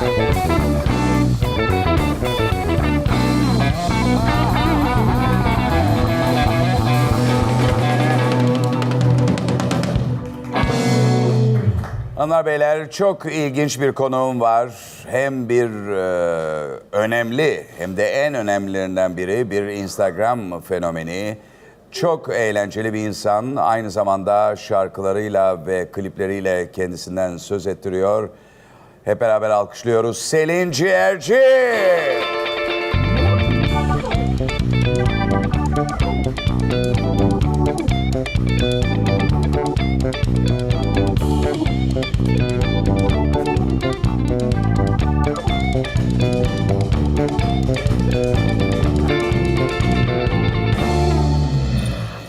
Hanımlar beyler çok ilginç bir konuğum var. Hem bir e, önemli hem de en önemlilerinden biri bir Instagram fenomeni. Çok eğlenceli bir insan. Aynı zamanda şarkılarıyla ve klipleriyle kendisinden söz ettiriyor. Hep beraber alkışlıyoruz Selin Ciğerci.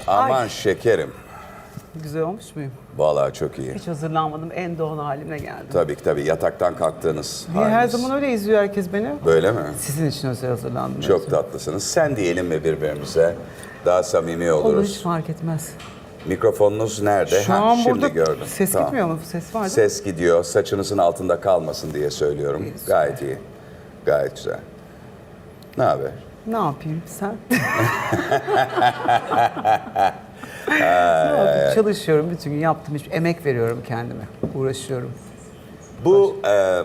Aman şekerim. Güzel olmuş muyum? Vallahi çok iyi. Hiç hazırlanmadım. En doğal halimle geldim. Tabii ki tabii yataktan kalktığınız Niye her haliniz. zaman öyle izliyor herkes beni? Böyle mi? Sizin için özel hazırlandım. Çok yoksa. tatlısınız. Sen diyelim mi birbirimize? Daha samimi Olur oluruz. hiç fark etmez. Mikrofonunuz nerede? Şu Ha, an şimdi burada gördüm. ses Tamam. gitmiyor mu? Ses var değil mi? Ses gidiyor. Saçınızın altında kalmasın diye söylüyorum. Gayet iyi. Gayet güzel. Ne haber? Ne yapayım sen? ne yapayım? Çalışıyorum bütün gün yaptım. Hiç emek veriyorum kendime. Uğraşıyorum. Bu e,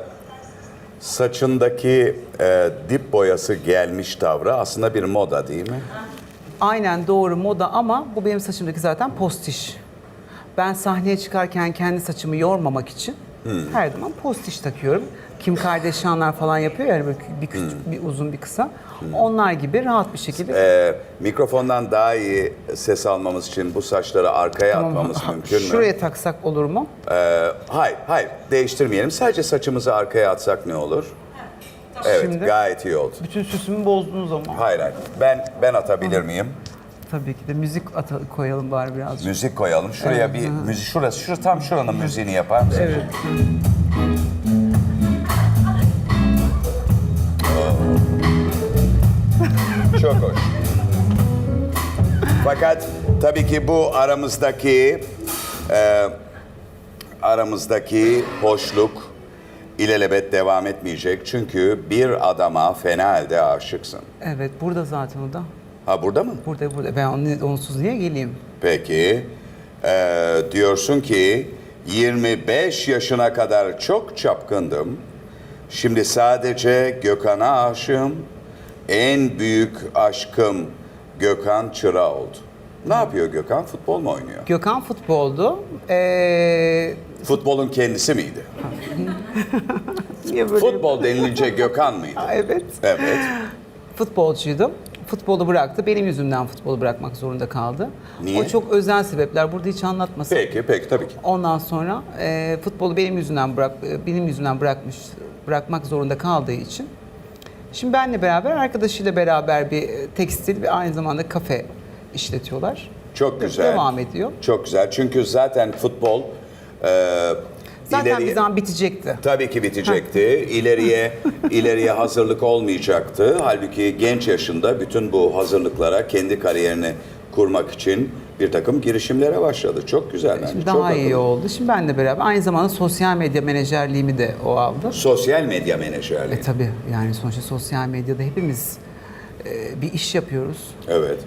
saçındaki e, dip boyası gelmiş tavrı aslında bir moda değil mi? Aynen doğru moda ama bu benim saçımdaki zaten postiş. Ben sahneye çıkarken kendi saçımı yormamak için her zaman postiş takıyorum. Kim Kardashianlar falan yapıyor yani böyle bir küçük, bir uzun, bir kısa. Onlar gibi rahat bir şekilde. E, mikrofondan daha iyi ses almamız için bu saçları arkaya atmamız Ha, mümkün mü? Şuraya taksak olur mu? Ee, hayır, hayır. Değiştirmeyelim. Sadece saçımızı arkaya atsak ne olur? Evet, Şimdi? gayet iyi oldu. Bütün süsümü bozdunuz ama. Hayır, hayır. Ben ben atabilir miyim? Tabii ki de müzik ata- koyalım bari birazcık. Müzik koyalım. Şuraya bir müzik, şurası, şurası tam şuranın müziğini yapar mısın? Evet. Çok hoş. Fakat tabii ki bu aramızdaki e, aramızdaki hoşluk ilelebet devam etmeyecek. Çünkü bir adama fena halde aşıksın. Evet burada zaten o da. Ha burada mı? Burada burada. Ben onu, onsuz niye geleyim? Peki. Ee, diyorsun ki 25 yaşına kadar çok çapkındım. Şimdi sadece Gökhan'a aşığım. En büyük aşkım Gökhan Çıra oldu. Ne yapıyor Gökhan? Futbol mu oynuyor? Gökhan futboldu. Ee, Futbolun kendisi miydi? niye böyle? Futbol denilince Gökhan mıydı? Evet. Evet. Futbolcuydum. Futbolu bıraktı. Benim yüzümden futbolu bırakmak zorunda kaldı. Niye? O çok özel sebepler. Burada hiç anlatmasın. Peki, peki tabii ki. Ondan sonra e, futbolu benim yüzümden bırak e, benim yüzümden bırakmış bırakmak zorunda kaldığı için şimdi benle beraber arkadaşıyla beraber bir e, tekstil ve aynı zamanda kafe işletiyorlar. Çok güzel. Devam ediyor. Çok güzel. Çünkü zaten futbol e, Zaten ileriye- bir zaman bitecekti. Tabii ki bitecekti. İleriye ileriye hazırlık olmayacaktı. Halbuki genç yaşında bütün bu hazırlıklara kendi kariyerini kurmak için bir takım girişimlere başladı. Çok güzel bence. Şimdi çok daha iyi akıllı. oldu. Şimdi benle beraber aynı zamanda sosyal medya menajerliğimi de o aldı. Sosyal medya menajerliği. E tabii yani sonuçta sosyal medyada hepimiz e, bir iş yapıyoruz. Evet.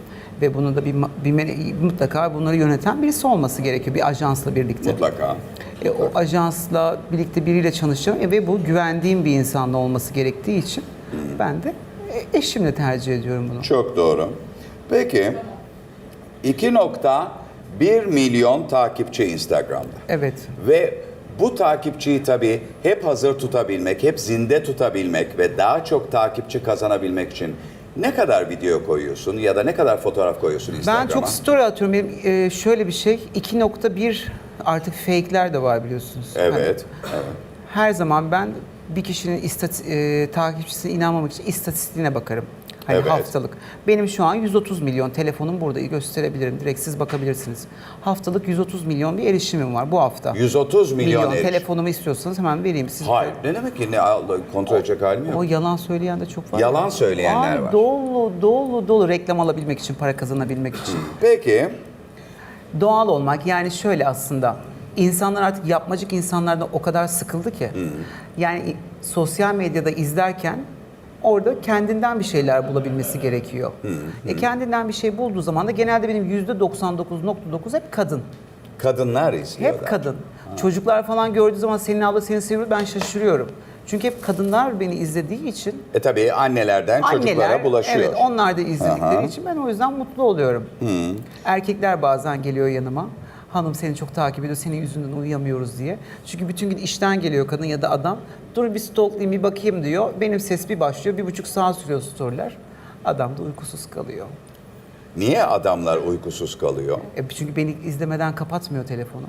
Ve bunu da bir, bir mutlaka bunları yöneten birisi olması gerekiyor bir ajansla birlikte. Mutlaka. E, o ajansla birlikte biriyle çalışacağım e, ve bu güvendiğim bir insanla olması gerektiği için ben de e, eşimle tercih ediyorum bunu. Çok doğru. Peki 2.1 milyon takipçi Instagram'da. Evet. Ve bu takipçiyi tabii hep hazır tutabilmek, hep zinde tutabilmek ve daha çok takipçi kazanabilmek için ne kadar video koyuyorsun ya da ne kadar fotoğraf koyuyorsun Ben Instagram'a? çok story atıyorum. Benim e, şöyle bir şey 2.1 artık fake'ler de var biliyorsunuz. Hani Evet. evet. her zaman ben bir kişinin istati, e, takipçisine inanmamak için istatistiğine bakarım. Hani Evet. haftalık. Benim şu an 130 milyon telefonum burada gösterebilirim. Direkt siz bakabilirsiniz. Haftalık 130 milyon bir erişimim var bu hafta. 130 milyon, milyon telefonumu istiyorsanız hemen vereyim. Siz Hayır. Ne demek ki ne kontrol edecek halim yok. O yalan söyleyen de çok var. Yalan söyleyenler Ay, var. Dolu dolu dolu reklam alabilmek için, para kazanabilmek için. Peki. Doğal olmak yani şöyle aslında. insanlar artık yapmacık insanlardan o kadar sıkıldı ki. Yani sosyal medyada izlerken orada kendinden bir şeyler bulabilmesi gerekiyor. E kendinden bir şey bulduğu zaman da genelde benim %99.9 hep kadın. Kadınlar izliyorlar. Hep kadın. Çocuklar falan gördüğü zaman senin abla seni seviyor ben şaşırıyorum. Çünkü hep kadınlar beni izlediği için E tabii annelerden çocuklara Anneler, bulaşıyor. Evet, onlar da izledikleri Aha. için ben o yüzden mutlu oluyorum. Erkekler bazen geliyor yanıma. Hanım seni çok takip ediyor, senin yüzünden uyuyamıyoruz diye. Çünkü bütün gün işten geliyor kadın ya da adam. Dur bir stalklayayım, bir bakayım diyor. Benim ses bir başlıyor, bir buçuk saat sürüyor storyler. Adam da uykusuz kalıyor. Niye adamlar uykusuz kalıyor? E, çünkü beni izlemeden kapatmıyor telefonu.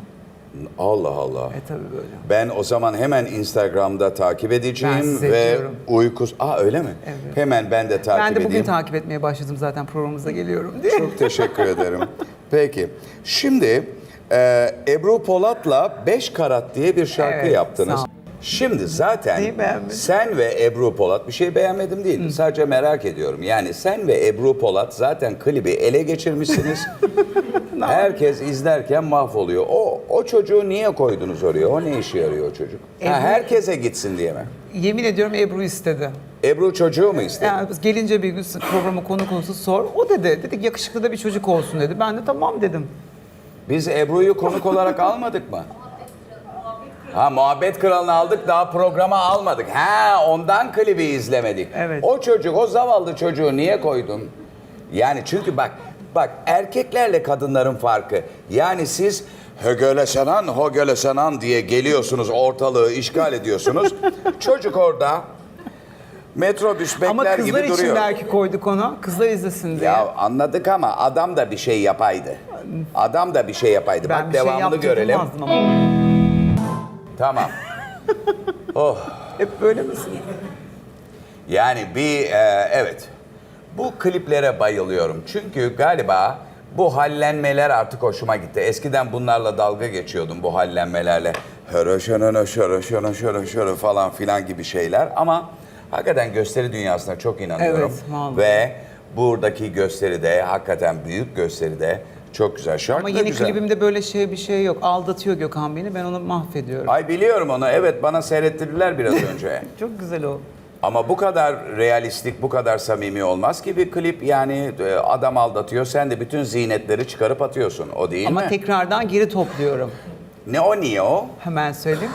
Allah Allah. E tabii böyle. Ben o zaman hemen Instagram'da takip edeceğim ve uykus... Aa öyle mi? Evet. Hemen ben de takip ben de bugün edeyim. takip etmeye başladım zaten programımıza geliyorum diye. Çok teşekkür ederim. Peki, şimdi e, Ebru Polat'la 5 Karat diye bir şarkı Evet, yaptınız. Şimdi zaten sen ve Ebru Polat bir şey beğenmedim değil. Sadece merak ediyorum. Yani sen ve Ebru Polat zaten klibi ele geçirmişsiniz. Herkes izlerken mahvoluyor. O o çocuğu niye koydunuz oraya? O ne işe yarıyor o çocuk? Ha, Ebru- herkese gitsin diye mi? Yemin ediyorum Ebru istedi. Ebru çocuğu mu istedi? Yani biz gelince bir gün programı konu konusu sor. O dedi. Dedik yakışıklı da bir çocuk olsun dedi. Ben de tamam dedim. Biz Ebru'yu konuk olarak almadık mı? Ha muhabbet kralını aldık daha programa almadık. Ha ondan klibi izlemedik. Evet. O çocuk o zavallı çocuğu niye koydun? Yani çünkü bak bak erkeklerle kadınların farkı. Yani siz högölesenan högölesenan diye geliyorsunuz ortalığı işgal ediyorsunuz. çocuk orada metrobüs bekler Ama gibi kızlar için duruyor. belki koyduk onu. Kızlar izlesin diye. Ya anladık ama adam da bir şey yapaydı. Adam da bir şey yapaydı. ben Bak bir şey görelim. yaptırmazdım ama. Tamam. oh. Hep böyle misin? Yani bir e, evet. Bu kliplere bayılıyorum. Çünkü galiba bu hallenmeler artık hoşuma gitti. Eskiden bunlarla dalga geçiyordum bu hallenmelerle. Şörö şörö şörö falan filan gibi şeyler. Ama hakikaten gösteri dünyasına çok inanıyorum. Evet, vallahi. Ve buradaki gösteride hakikaten büyük gösteride çok güzel. Şarkı Ama da yeni güzel. klibimde böyle şey bir şey yok. Aldatıyor Gökhan beni. Ben onu mahvediyorum. Ay biliyorum onu. Evet bana seyrettirdiler biraz önce. Çok güzel o. Ama bu kadar realistik, bu kadar samimi olmaz ki bir klip yani e, adam aldatıyor. Sen de bütün zinetleri çıkarıp atıyorsun. O değil Ama mi? tekrardan geri topluyorum. Ne o niye o? Hemen söyleyeyim.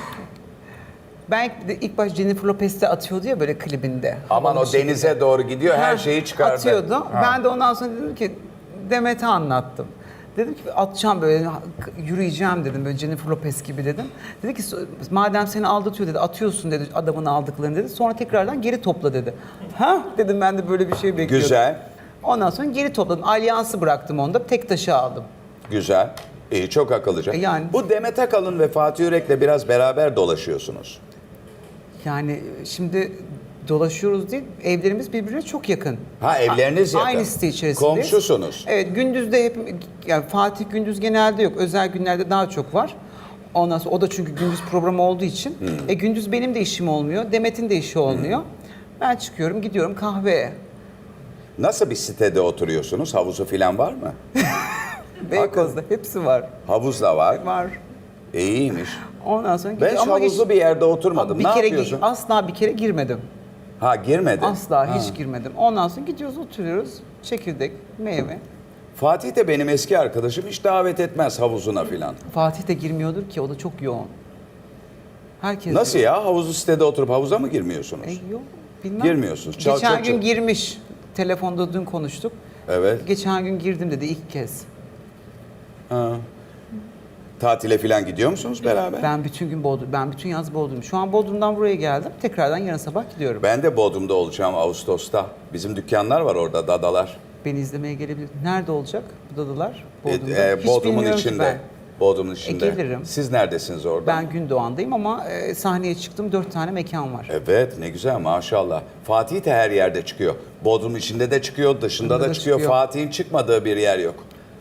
Ben ilk, baş Jennifer Lopez'te atıyordu ya böyle klibinde. Aman o denize doğru gidiyor her şeyi çıkardı. Atıyordu. Ha. Ben de ondan sonra dedim ki Demet'e anlattım. Dedim ki atacağım böyle yürüyeceğim dedim böyle Jennifer Lopez gibi dedim. Dedi ki madem seni aldatıyor dedi atıyorsun dedi adamın aldıklarını dedi. Sonra tekrardan geri topla dedi. Ha dedim ben de böyle bir şey bekliyordum. Güzel, Ondan sonra geri topladım. Alyansı bıraktım onda tek taşı aldım. güzel. İyi, çok akıllıca. E yani- Bu Demet Akalın ve Fatih Yürek'le biraz beraber dolaşıyorsunuz. Yani şimdi dolaşıyoruz değil, evlerimiz birbirine çok yakın. Ha, evleriniz yakın. Aynı site içerisindeyiz. Komşusunuz. Evet, gündüzde hep, yani Fatih gündüz genelde yok, özel günlerde daha çok var. Ondan sonra o da çünkü gündüz programı olduğu için. Hmm. E gündüz benim de işim olmuyor, Demet'in de işi olmuyor. Ben çıkıyorum, gidiyorum kahveye. Nasıl bir sitede oturuyorsunuz? Havuzu falan var mı? Beykoz'da hepsi var. Havuz da var. Var. E, İyiymiş. Ondan sonra Ben hiç havuzlu hiç- bir yerde oturmadım. bir ne kere yapıyorsun? asla bir kere girmedim. Ha girmedi. Asla hiç girmedim. Ondan sonra gidiyoruz, oturuyoruz. Çekirdek, meyve. Fatih de benim eski arkadaşım hiç davet etmez havuzuna filan. Fatih de girmiyordur ki o da çok yoğun. Herkes Nasıl ya? Havuzlu sitede oturup havuza mı girmiyorsunuz? E, yok, bilmem. Girmiyorsunuz. Çal- Geçen çok- gün çok- girmiş. Telefonda dün konuştuk. Evet. Geçen gün girdim dedi ilk kez. Ha. Tatile filan gidiyor musunuz beraber? Ben, Ben bütün gün Bodrum, ben bütün yaz Bodrum. Şu an Bodrum'dan buraya geldim. Tekrardan yarın sabah gidiyorum. de Bodrum'da olacağım Ağustos'ta. Bizim dükkanlar var orada, dadalar. Beni izlemeye gelebilir. Nerede olacak bu dadılar? E, Bodrum'da. e, Hiç Bodrum'un bilmiyorum ki içinde. Ben. Bodrum'un içinde. gelirim. Siz neredesiniz orada? ben Gündoğan'dayım ama e, sahneye çıktım. Dört tane mekan var. Evet ne güzel maşallah. Fatih de her yerde çıkıyor. Bodrum içinde de çıkıyor, dışında Dışında da da çıkıyor. çıkıyor. Fatih'in çıkmadığı bir yer yok.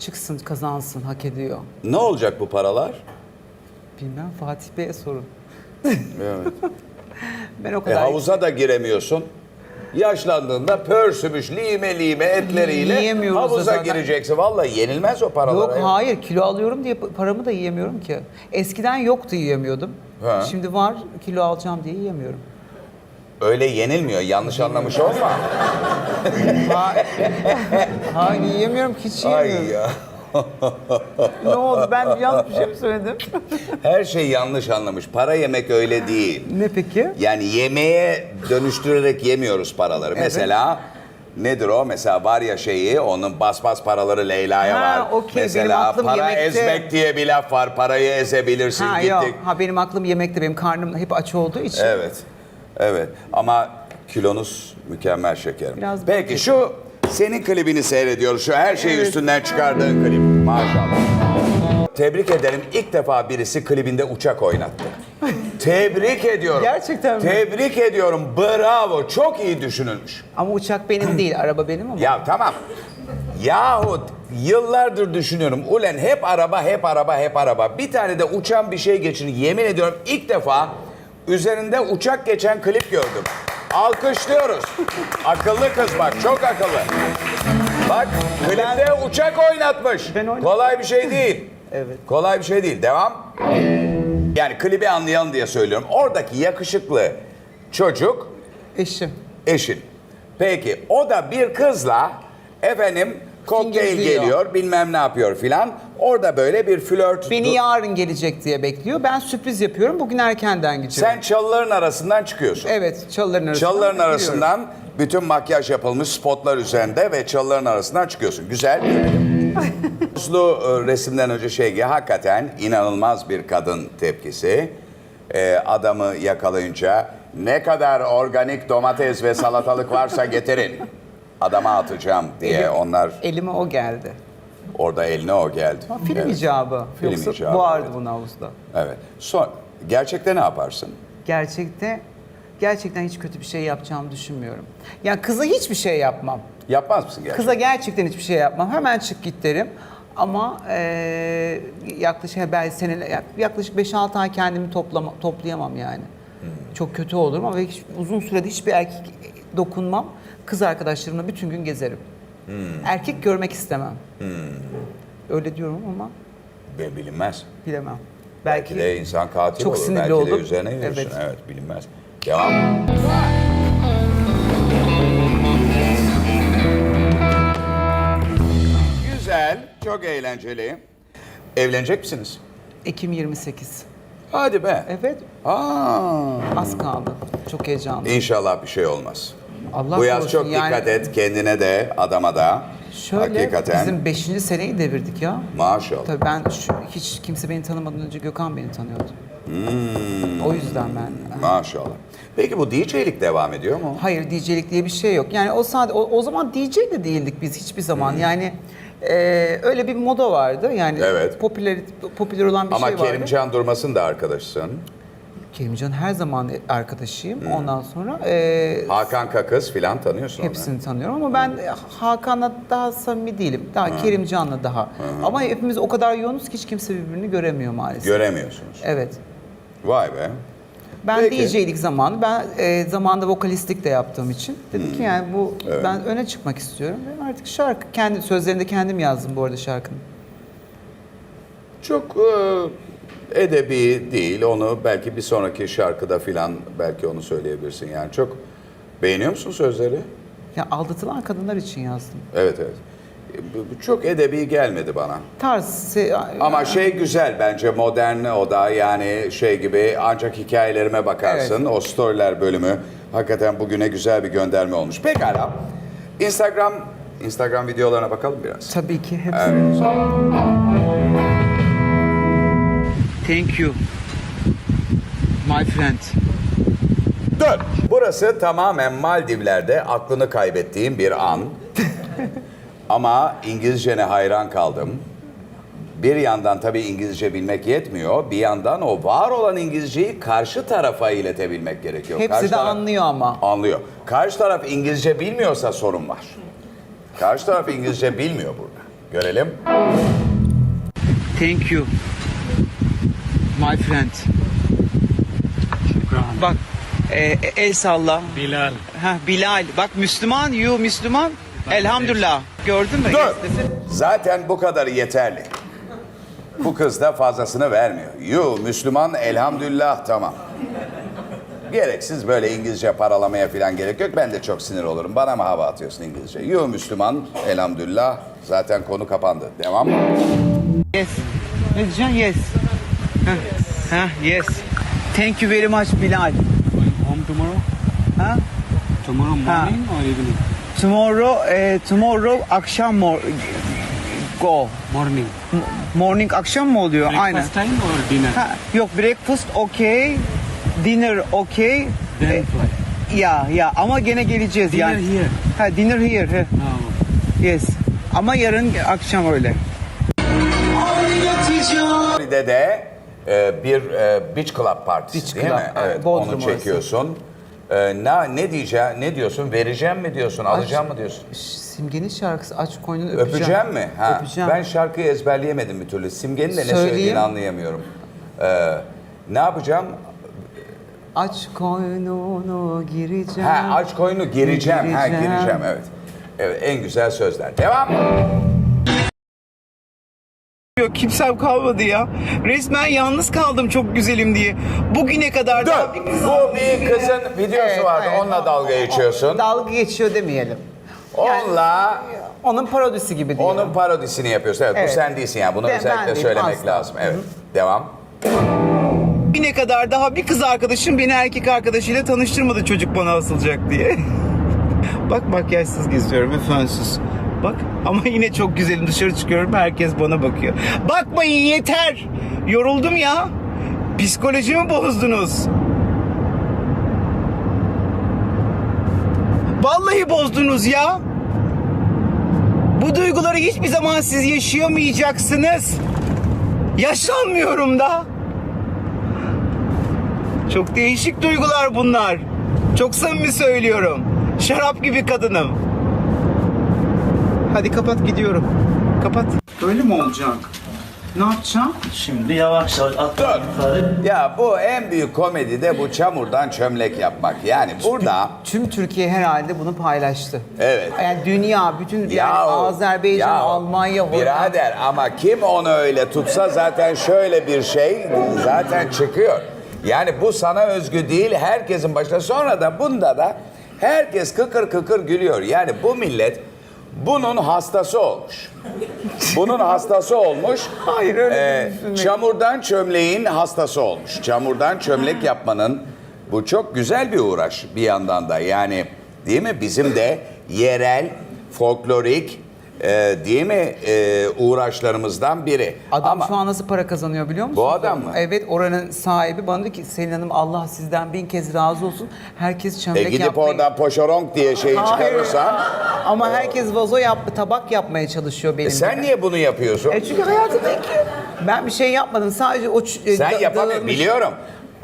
Çıksın, kazansın, hak ediyor. Ne olacak bu paralar? Bilmem Fatih Bey'e sorun. Evet. Ben o E, kadar... havuza da giremiyorsun. Yaşlandığında pörsümüş lime lime etleriyle Yiyemiyoruz da havuza zaten. gireceksin. Vallahi yenilmez o paralar. Yok hayır kilo alıyorum diye paramı da yiyemiyorum ki. Eskiden yoktu yiyemiyordum. Ha. Şimdi var kilo alacağım diye yiyemiyorum. Öyle yenilmiyor. Yanlış anlamış olma. Ha, ha yiyemiyorum ki hiç Ay yiyemiyorum. ya. Ne oldu ben yanlış bir şey mi söyledim? Her şey yanlış anlamış. Para yemek öyle değil. ne peki? Yani yemeğe dönüştürerek yemiyoruz paraları. Mesela nedir o? Mesela var ya şeyi, onun bas bas paraları Leyla'ya Ha, var. okey, benim Mesela aklım para yemekte. ezmek diye bir laf var. Parayı ezebilirsin. Ha Gittik. yok. Ha benim aklım yemekte benim karnım hep aç olduğu için. Evet. Evet. Ama kilonuz mükemmel şekerim. Biraz Peki şu senin klibini seyrediyoruz. Şu her şeyi üstünden çıkardığın klip. Maşallah. Tebrik ederim. İlk defa birisi klibinde uçak oynattı. Tebrik ediyorum. Gerçekten mi? Tebrik ediyorum. Bravo. Çok iyi düşünülmüş. Ama uçak benim değil, araba benim ama. Ya tamam. Yahut yıllardır düşünüyorum. Ulen hep araba, hep araba, hep araba. Bir tane de uçan bir şey geçin. Yemin ediyorum ilk defa üzerinde uçak geçen klip gördüm. Alkışlıyoruz. akıllı kız bak, çok akıllı. Bak, klipte uçak oynatmış. Ben oynadım. Kolay bir şey değil. Evet. Kolay bir şey değil. Devam. Yani klibi anlayalım diye söylüyorum. Oradaki yakışıklı çocuk Eşim. eşin. Peki o da bir kızla efendim kokteyl geliyor bilmem ne yapıyor filan. Orada böyle bir flört. Beni yarın gelecek diye bekliyor. Ben sürpriz yapıyorum. Bugün erkenden gidiyorum. Sen çalıların arasından çıkıyorsun. Evet, çalıların arasından. Çalıların giriyorum. arasından bütün makyaj yapılmış spotlar üzerinde ve çalıların arasından çıkıyorsun. Güzel. Uslu e, resimden önce şey ki hakikaten inanılmaz bir kadın tepkisi. E, adamı yakalayınca ne kadar organik domates ve salatalık varsa getirin. Adama atacağım diye Elim- onlar Elime o geldi. orada eline o geldi. Ha, film Evet. icabı. Film Yoksa icabı, boğardı evet. bunu havuzda. Evet. Son, gerçekte ne yaparsın? Gerçekte, gerçekten hiç kötü bir şey yapacağımı düşünmüyorum. Yani kıza hiçbir şey yapmam. Yapmaz mısın gerçekten? Kıza gerçekten hiçbir şey yapmam. Hemen çık git derim. Ama eee yaklaşık ben seneler, yaklaşık 5-6 ay kendimi toplama, toplayamam yani. Çok kötü olurum ama hiç, uzun sürede hiçbir erkek dokunmam. Kız arkadaşlarımla bütün gün gezerim. Erkek görmek istemem. Öyle diyorum ama Be- Bilinmez. bilemem. Belki de insan katil Çok olur. sinirli Belki de olup- üzerine yürürsün. Evet. Evet. bilinmez. Devam. Güzel, çok eğlenceli. Evlenecek misiniz? Ekim 28. Hadi be. Evet, Aa, az kaldı. Çok heyecanlı. İnşallah bir şey olmaz. Allah Bu yaz korusun, çok yani- dikkat et kendine de adama da. Şöyle Hakikaten. bizim 5. seneyi devirdik ya. Maşallah. Tabii ben şu, hiç kimse beni tanımadan önce Gökhan beni tanıyordu. Hmm. O yüzden ben. Maşallah. Peki bu DJ'lik devam ediyor mu? Hayır DJ'lik diye bir şey yok. Yani o sadece o, o zaman DJ de değildik biz hiçbir zaman. Yani e, öyle bir moda vardı. Yani Evet. popüler popüler olan bir Ama şey vardı. Kerimcan Durmas'ın da arkadaşsın. Kerimcan her zaman arkadaşıyım. Ondan sonra e, Hakan Kakız filan tanıyorsun onu. hepsini tanıyorum ama ben Hakan'la daha samimi değilim. Daha Kerimcan'la daha. Ama hepimiz o kadar yoğunuz ki hiç kimse birbirini göremiyor maalesef. Göremiyorsunuz. evet. Vay be. Ben Peki. DJ'lik zamanı, ben e, zamanında vokalistlik de yaptığım için dedim ki yani bu Hmm. Ben öne çıkmak istiyorum. Ve artık şarkı kendi sözlerini de kendim yazdım bu arada şarkının. Çok e, edebi değil. Onu belki bir sonraki şarkıda filan belki onu söyleyebilirsin. Yani çok beğeniyor musun sözleri? Ya aldatılan kadınlar için yazdım. Evet evet. Çok edebi gelmedi bana. Tarz Ama şey güzel bence modern o da yani şey gibi ancak hikayelerime bakarsın. O storyler bölümü hakikaten bugüne güzel bir gönderme olmuş. Pekala. Instagram Instagram videolarına bakalım biraz. tabii ki hepsi. Evet. Thank you. My friend. Dön. Burası tamamen Maldivler'de aklını kaybettiğim bir an. Ama İngilizcene hayran kaldım. Bir yandan tabii İngilizce bilmek yetmiyor. Bir yandan o var olan İngilizceyi karşı tarafa iletebilmek gerekiyor. Hepsi Karşı de taraf- anlıyor ama. Anlıyor. Karşı taraf İngilizce bilmiyorsa sorun var. Karşı taraf İngilizce bilmiyor burada. Görelim. Thank you. My friend. Bak e, el salla. Bilal. Ha Bilal. Bak Müslüman, you Müslüman. Elhamdülillah. Gördün mü? Dur. Zaten bu kadar yeterli. Bu kız da fazlasını vermiyor. Yu Müslüman elhamdülillah tamam. gereksiz böyle İngilizce paralamaya falan gerek yok. Ben de çok sinir olurum. Bana mı hava atıyorsun İngilizce? Yo Müslüman elhamdülillah. Zaten konu kapandı. Devam. Yes. Ne diyeceksin? Yes. Heh, yes. Thank you very much Bilal. home tomorrow? Ha? Tomorrow morning or evening? Tomorrow, eh, tomorrow akşam mor go. Morning. M- Morning akşam mı oluyor? Aynen. Breakfast time or dinner? Ha, yok breakfast okay, dinner okay. Then Eh, fly. Ya ya ama gene geleceğiz Dinner yani. here. Ha dinner here. he. Oh. Yes. Ama yarın akşam öyle. Floride'de de e, bir e, beach club partisi Beach değil club, mi? evet, Bodrum onu çekiyorsun. E, ne ne diyeceğim? Ne diyorsun? Vereceğim mi diyorsun? Alacağım mı diyorsun? Simge'nin şarkısı aç koynunu öpeceğim. Öpeceğim mi? Ha. Öpeceğim. Ben şarkıyı ezberleyemedim bir türlü. Simge'nin de ne Söyleyeyim. söylediğini anlayamıyorum. E, ne yapacağım? Aç koynunu gireceğim. Ha, aç koyunu gireceğim. Ha, gireceğim evet. Evet, en güzel sözler. Devam. Yok kimsem kalmadı ya. Resmen yalnız kaldım çok güzelim diye. Bugüne kadar Dur. da bir kız Bu bir kızın videosu Evet, vardı. evet. Onunla dalga geçiyorsun. Dalga geçiyor demeyelim. Onunla Onun parodisi gibi diyelim. onun parodisini yapıyorsun. Evet, bu Evet. sen değilsin yani. Bunu Ben- özellikle ben değilim, söylemek asla. lazım. Evet. Devam. Bugüne kadar daha bir kız arkadaşım beni erkek arkadaşıyla tanıştırmadı çocuk bana asılacak diye. Bak makyajsız geziyorum ve fönsüz. Bak ama yine çok güzelim dışarı çıkıyorum herkes bana bakıyor. Bakmayın yeter. Yoruldum ya. Psikolojimi bozdunuz. Vallahi bozdunuz ya. Bu duyguları hiçbir zaman siz yaşayamayacaksınız. Yaşanmıyorum da. Çok değişik duygular bunlar. Çok samimi söylüyorum. Şarap gibi kadınım. Hadi kapat gidiyorum. Kapat. Öyle mi olacak? Ne yapacağım? Şimdi yavaş yavaş atla Dur. yukarı. Ya bu en büyük komedi de bu çamurdan çömlek yapmak. Yani burada Tüm Türkiye herhalde bunu paylaştı. Evet. Yani dünya, bütün yani Yahu, Azerbaycan, yahu, Almanya, Hollanda. Birader ama kim onu öyle tutsa zaten şöyle bir şey zaten çıkıyor. Yani bu sana özgü değil herkesin başına. Sonra da bunda da herkes kıkır kıkır gülüyor. Yani bu millet bunun hastası olmuş. Bunun hastası olmuş. Hayır, öyle Ee. Çamurdan çömleğin hastası olmuş. Çamurdan çömlek yapmanın bu çok güzel bir uğraş bir yandan da. Yani değil mi bizim de yerel, folklorik e, değil mi e, uğraşlarımızdan biri. Adam Ama şu an nasıl para kazanıyor biliyor musun? Bu adam mı? Evet oranın sahibi bana diyor ki Selin Hanım Allah sizden bin kez razı olsun. Herkes e, çömlek gidip yapmayı... oradan poşoronk diye şeyi çıkarırsan Ama herkes vazo yaptı, tabak yapmaya çalışıyor benim. e, sen niye bunu yapıyorsun? E çünkü hayatımdaki ben bir şey yapmadım. Sadece o ç- e, Sen da- yapamıyorsun dağılmış- biliyorum.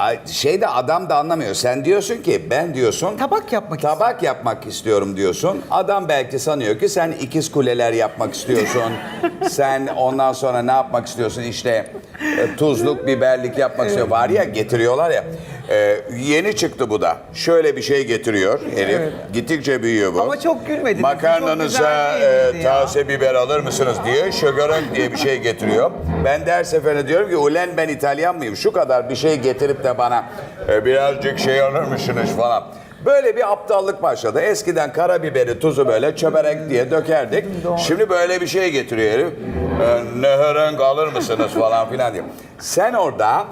Ay, Şeyde adam da anlamıyor. Sen diyorsun ki ben diyorsun Tabak yapmak tabak yapmak istiyorum diyorsun. Adam belki sanıyor ki sen ikiz kuleler yapmak istiyorsun. sen ondan sonra ne yapmak istiyorsun? İşte e, tuzluk, biberlik yapmak istiyor. Var ya getiriyorlar ya. E, yeni çıktı bu da. Şöyle bir şey getiriyor herif. Gittikçe büyüyor bu. Ama çok gülmediniz. Makarnanıza Çok güzel e, ya. taze biber alır mısınız diye şögörek diye bir şey getiriyor. Ben de her seferinde diyorum ki ulen ben İtalyan mıyım? Şu kadar bir şey getirip de bana e, birazcık şey alır mısınız falan. Böyle bir aptallık başladı. Eskiden karabiberi, tuzu böyle çöberek diye dökerdik. Şimdi böyle bir şey getiriyor herif. E, neherenk alır mısınız falan filan diyor. Sen orada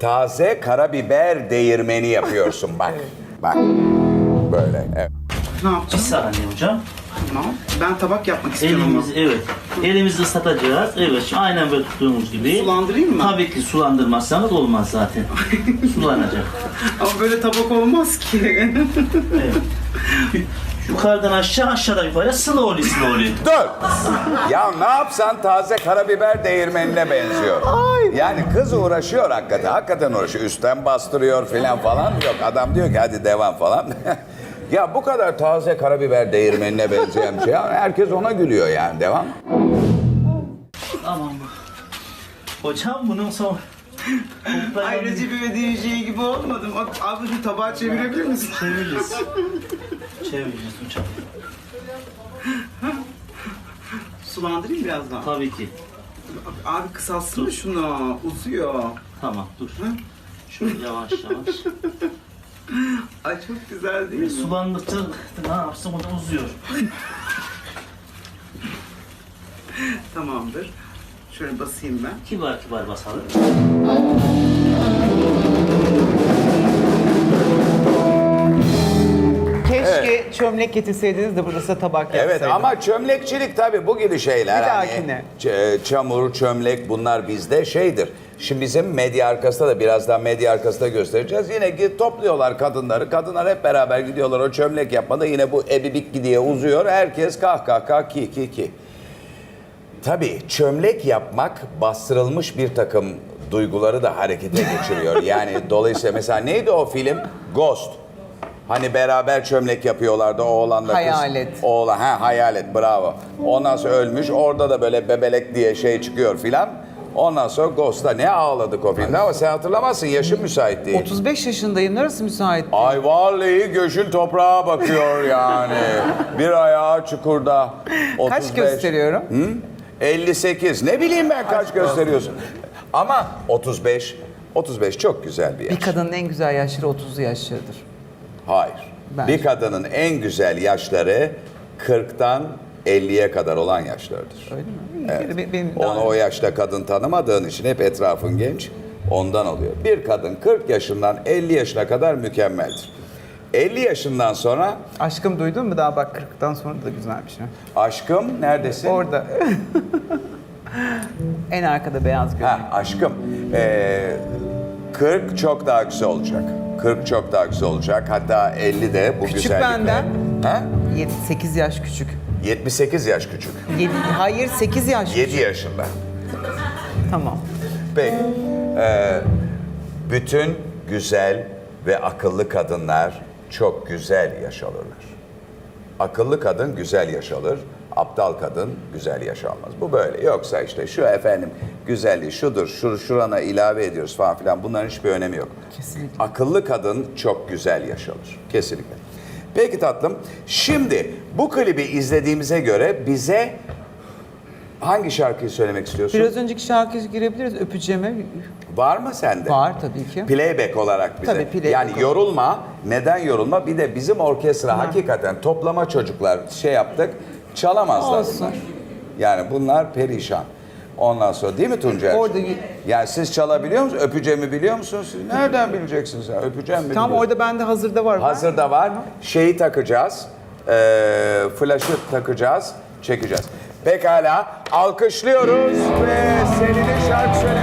taze karabiber değirmeni yapıyorsun bak. Bak. Böyle. Evet. Ne Bir yapacağız? saniye hocam. Tamam. Ben tabak yapmak istiyorum ama. Elimizi evet. Elimizi ıslatacağız. Evet. Şu aynen böyle tuttuğumuz gibi. Sulandırayım mı? Tabii ki sulandırmazsanız olmaz zaten. Sulanacak. Ama böyle tabak olmaz ki. Evet. Yukarıdan aşağı aşağıdan yukarı slowly slowly. Dur. Ya ne yapsan taze karabiber değirmenine benziyor. Yani kız uğraşıyor hakikaten. Hakikaten uğraşıyor. Üstten bastırıyor filan falan. Yok adam diyor ki hadi devam falan. ya bu kadar taze karabiber değirmenine benzeyen bir şey. Herkes ona gülüyor yani. Devam. Tamam mı? Hocam bunun son... Ay Recep İvedik'in şeyi gibi olmadım. Abi şu tabağı çevirebilir misin? Çevireceğiz. Çevireceğiz hocam. Sulandırayım biraz daha. Tabii ki. Abi kısaltsana şunu. Uzuyor. Tamam dur. Şöyle yavaş yavaş. Ay çok güzel değil mi? Sulandıkça ne yapsın o da uzuyor. Tamamdır. Şöyle basayım ben. Kibar kibar basalım. Keşke çömlek getirseydiniz de burada size tabak yapsaydım. Evet ama çömlekçilik tabii bu gibi şeyler. Bir hani dahakine. ç- çamur, çömlek bunlar bizde şeydir. Şimdi bizim medya arkasında da birazdan medya arkasında göstereceğiz. Yine ki topluyorlar kadınları. Kadınlar hep beraber gidiyorlar o çömlek yapmada. Yine bu ebibik gidiye uzuyor. Herkes kah kah kah ki ki ki. Tabii çömlek yapmak bastırılmış bir takım duyguları da harekete geçiriyor. Yani dolayısıyla mesela neydi o film? Ghost. Hani beraber çömlek yapıyorlardı oğlanla kız. Hayalet. Oğlan, ha hayalet bravo. Ondan sonra ölmüş. Orada da böyle bebelek diye şey çıkıyor filan. Ondan sonra Ghost'ta ne ağladık o filmde ama sen hatırlamazsın yaşın müsait değil. 35 yaşındayım. Neresi müsait? Ay vallahi göğün toprağa bakıyor yani. bir ayağı çukurda. Kaç 35. gösteriyorum? Hı? 58. Ne bileyim ben kaç gösteriyorsun. Ama 35. 35 çok güzel bir yaş. Bir kadının en güzel yaşları 30'lu yaşlarıdır. Hayır. Bence. Bir kadının en güzel yaşları 40'tan 50'ye kadar olan yaşlardır. Öyle mi? Evet. Benim, benim Onu o yaşta kadın tanımadığın için hep etrafın genç. Ondan oluyor. Bir kadın 40 yaşından 50 yaşına kadar mükemmeldir. 50 yaşından sonra Aşkım duydun mu daha bak 40'tan sonra da güzel bir şey. aşkım neredesin? Orada. en arkada beyaz gömlek. Ha aşkım. Ee, 40 çok daha güzel olacak. 40 çok daha güzel olacak. Hatta 50 de bu Küçük güzellikle. benden. Ha? 8 yaş küçük. 78 yaş küçük. Yedi, hayır 8 yaş 7 yaşında. Tamam. Peki. Ee, bütün güzel ve akıllı kadınlar çok güzel yaşalırlar. Akıllı kadın güzel yaşalır, aptal kadın güzel yaşamaz. Bu böyle. Yoksa işte şu efendim güzelliği şudur, şu şurana ilave ediyoruz falan filan bunların hiçbir önemi yok. Kesinlikle. Akıllı kadın çok güzel yaşalır. Kesinlikle. Peki tatlım. Şimdi bu klibi izlediğimize göre bize hangi şarkıyı söylemek istiyorsun? Biraz önceki şarkı girebiliriz. Öpeceğime Var mı sende? var tabii ki. Playback olarak bize. Tabii, playback yani olarak. yorulma. Neden yorulma? Bir de bizim orkestra hakikaten toplama çocuklar şey yaptık. Çalamazlar Olsun. bunlar. Yani bunlar perişan. Ondan sonra değil mi Tuncay? Orada- Yani siz çalabiliyor musunuz? Öpeceğimi biliyor musunuz siz? Nereden bileceksiniz ya? Öpeceğim mi Tam biliyorsun? orada bende hazırda var. Hazırda var. Şeyi takacağız. Ee, flaşı takacağız. Çekeceğiz. Pekala. Alkışlıyoruz ve Selin'in şarkı